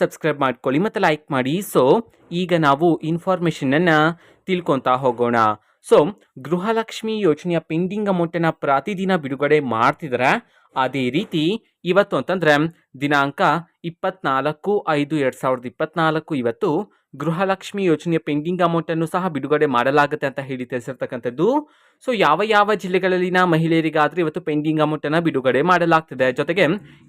Subscribe ಮಾಡ್ಕೊಳ್ಳಿ ಮತ್ತು like ಮಾಡಿ. ಸೊ ಈಗ ನಾವು ಇನ್ಫಾರ್ಮೇಷನನ್ನು ತಿಳ್ಕೊತಾ ಹೋಗೋಣ. ಸೊ ಗೃಹಲಕ್ಷ್ಮಿ ಯೋಜನೆಯ ಪೆಂಡಿಂಗ್ ಅಮೌಂಟನ್ನು ಪ್ರತಿದಿನ ಬಿಡುಗಡೆ ಮಾಡ್ತಿದ್ದಾರೆ ಅದೇ ರೀತಿ ಇವತ್ತು ಅಂತಂದರೆ ದಿನಾಂಕ ಇಪ್ಪತ್ನಾಲ್ಕು ಐದು ಎರಡು ಸಾವಿರದ ಇಪ್ಪತ್ನಾಲ್ಕು ಇವತ್ತು ಗೃಹಲಕ್ಷ್ಮಿ ಯೋಜನೆಯ ಪೆಂಡಿಂಗ್ ಅಮೌಂಟನ್ನು ಸಹ ಬಿಡುಗಡೆ ಮಾಡಲಾಗುತ್ತೆ ಅಂತ ಹೇಳಿ ತಿಳಿಸಿರ್ತಕ್ಕಂಥದ್ದು. ಸೊ ಯಾವ ಯಾವ ಜಿಲ್ಲೆಗಳಲ್ಲಿನ ಮಹಿಳೆಯರಿಗಾದರೆ ಇವತ್ತು ಪೆಂಡಿಂಗ್ ಅಮೌಂಟನ್ನು ಬಿಡುಗಡೆ ಮಾಡಲಾಗ್ತಿದೆ. ಜೊತೆಗೆ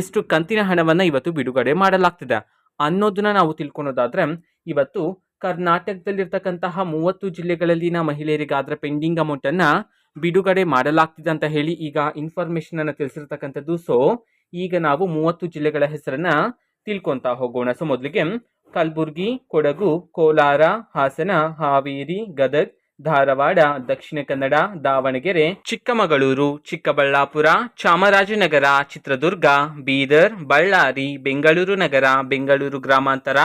ಎಷ್ಟು ಕಂತಿನ ಹಣವನ್ನು ಇವತ್ತು ಬಿಡುಗಡೆ ಮಾಡಲಾಗ್ತಿದೆ. ಅನ್ನೋದನ್ನ ನಾವು ತಿಳ್ಕೊಳೋದಾದ್ರೆ, ಇವತ್ತು ಕರ್ನಾಟಕದಲ್ಲಿರ್ತಕ್ಕಂತಹ ಮೂವತ್ತು ಜಿಲ್ಲೆಗಳಲ್ಲಿನ ಮಹಿಳೆಯರಿಗಾದ್ರೆ ಪೆಂಡಿಂಗ್ ಅಮೌಂಟನ್ನು ಬಿಡುಗಡೆ ಮಾಡಲಾಗ್ತಿದೆ ಅಂತ ಹೇಳಿ ಈಗ ಇನ್ಫಾರ್ಮೇಶನ್ ಅನ್ನು ತಿಳಿಸಿರ್ತಕ್ಕಂಥದ್ದು. ಸೊ ಈಗ ನಾವು ಮೂವತ್ತು ಜಿಲ್ಲೆಗಳ ಹೆಸರನ್ನ ತಿಳ್ಕೊತಾ ಹೋಗೋಣ. ಸೊ ಮೊದಲಿಗೆ ಕಲಬುರ್ಗಿ, ಕೊಡಗು, ಕೋಲಾರ, ಹಾಸನ, ಹಾವೇರಿ, ಗದಗ್ ಧಾರವಾಡ, ದಕ್ಷಿಣ ಕನ್ನಡ, ದಾವಣಗೆರೆ, ಚಿಕ್ಕಮಗಳೂರು, ಚಿಕ್ಕಬಳ್ಳಾಪುರ, ಚಾಮರಾಜನಗರ, ಚಿತ್ರದುರ್ಗ, ಬೀದರ್, ಬಳ್ಳಾರಿ, ಬೆಂಗಳೂರು ನಗರ, ಬೆಂಗಳೂರು ಗ್ರಾಮಾಂತರ,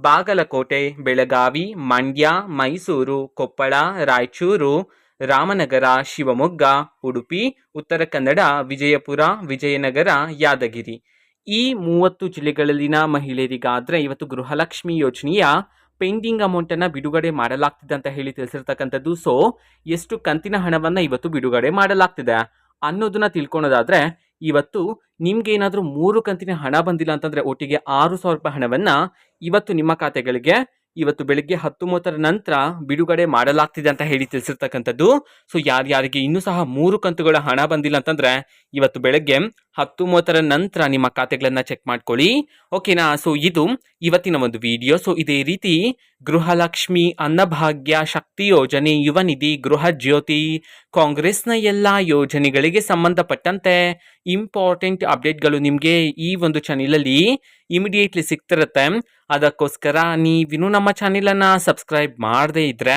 ಬಾಗಲಕೋಟೆ, ಬೆಳಗಾವಿ, ಮಂಡ್ಯ, ಮೈಸೂರು, ಕೊಪ್ಪಳ, ರಾಯಚೂರು, ರಾಮನಗರ, ಶಿವಮೊಗ್ಗ, ಉಡುಪಿ, ಉತ್ತರ ಕನ್ನಡ, ವಿಜಯಪುರ, ವಿಜಯನಗರ, ಯಾದಗಿರಿ. ಈ ಮೂವತ್ತು ಜಿಲ್ಲೆಗಳಲ್ಲಿನ ಮಹಿಳೆಯರಿಗಾದರೆ ಇವತ್ತು ಗೃಹಲಕ್ಷ್ಮಿ ಯೋಜನೆಯ ಪೆಂಡಿಂಗ್ ಅಮೌಂಟನ್ನು ಬಿಡುಗಡೆ ಮಾಡಲಾಗ್ತಿದೆ ಅಂತ ಹೇಳಿ ತಿಳಿಸಿರ್ತಕ್ಕಂಥದ್ದು. ಸೊ ಎಷ್ಟು ಕಂತಿನ ಹಣವನ್ನು ಇವತ್ತು ಬಿಡುಗಡೆ ಮಾಡಲಾಗ್ತಿದೆ ಅನ್ನೋದನ್ನ ತಿಳ್ಕೊಳೋದಾದ್ರೆ, ಇವತ್ತು ನಿಮ್ಗೆ ಏನಾದರೂ ಮೂರು ಕಂತಿನ ಹಣ ಬಂದಿಲ್ಲ ಅಂತಂದ್ರೆ ಒಟ್ಟಿಗೆ ಆರು ಸಾವಿರ ರೂಪಾಯಿ ಹಣವನ್ನ ಇವತ್ತು ನಿಮ್ಮ ಖಾತೆಗಳಿಗೆ ಇವತ್ತು ಬೆಳಿಗ್ಗೆ ಹತ್ತು ಮೂವತ್ತರ ನಂತರ ಬಿಡುಗಡೆ ಮಾಡಲಾಗ್ತಿದೆ ಅಂತ ಹೇಳಿ ತಿಳಿಸಿರ್ತಕ್ಕಂಥದ್ದು. ಸೊ ಯಾರ್ಯಾರಿಗೆ ಇನ್ನೂ ಸಹ ಮೂರು ಕಂತುಗಳ ಹಣ ಬಂದಿಲ್ಲ ಅಂತಂದ್ರೆ, ಇವತ್ತು ಬೆಳಗ್ಗೆ ಹತ್ತು ಮೂವತ್ತರ ನಂತರ ನಿಮ್ಮ ಖಾತೆಗಳನ್ನು ಚೆಕ್ ಮಾಡ್ಕೊಳ್ಳಿ. ಓಕೆನಾ ಸೊ ಇದು ಇವತ್ತಿನ ಒಂದು ವಿಡಿಯೋ ಸೊ ಇದೇ ರೀತಿ ಗೃಹಲಕ್ಷ್ಮಿ ಅನ್ನಭಾಗ್ಯ ಶಕ್ತಿ ಯೋಜನೆ, ಯುವ ನಿಧಿ, ಗೃಹ ಜ್ಯೋತಿ, ಕಾಂಗ್ರೆಸ್ನ ಎಲ್ಲ ಯೋಜನೆಗಳಿಗೆ ಸಂಬಂಧಪಟ್ಟಂತೆ ಇಂಪಾರ್ಟೆಂಟ್ ಅಪ್ಡೇಟ್ಗಳು ನಿಮಗೆ ಈ ಒಂದು ಚಾನಲಲ್ಲಿ ಇಮಿಡಿಯೇಟ್ಲಿ ಸಿಗ್ತಿರುತ್ತೆ. ಅದಕ್ಕೋಸ್ಕರ ನೀವಿನ್ನೂ ನಮ್ಮ ಚಾನೆಲನ್ನು ಸಬ್ಸ್ಕ್ರೈಬ್ ಮಾಡದೇ ಇದ್ದರೆ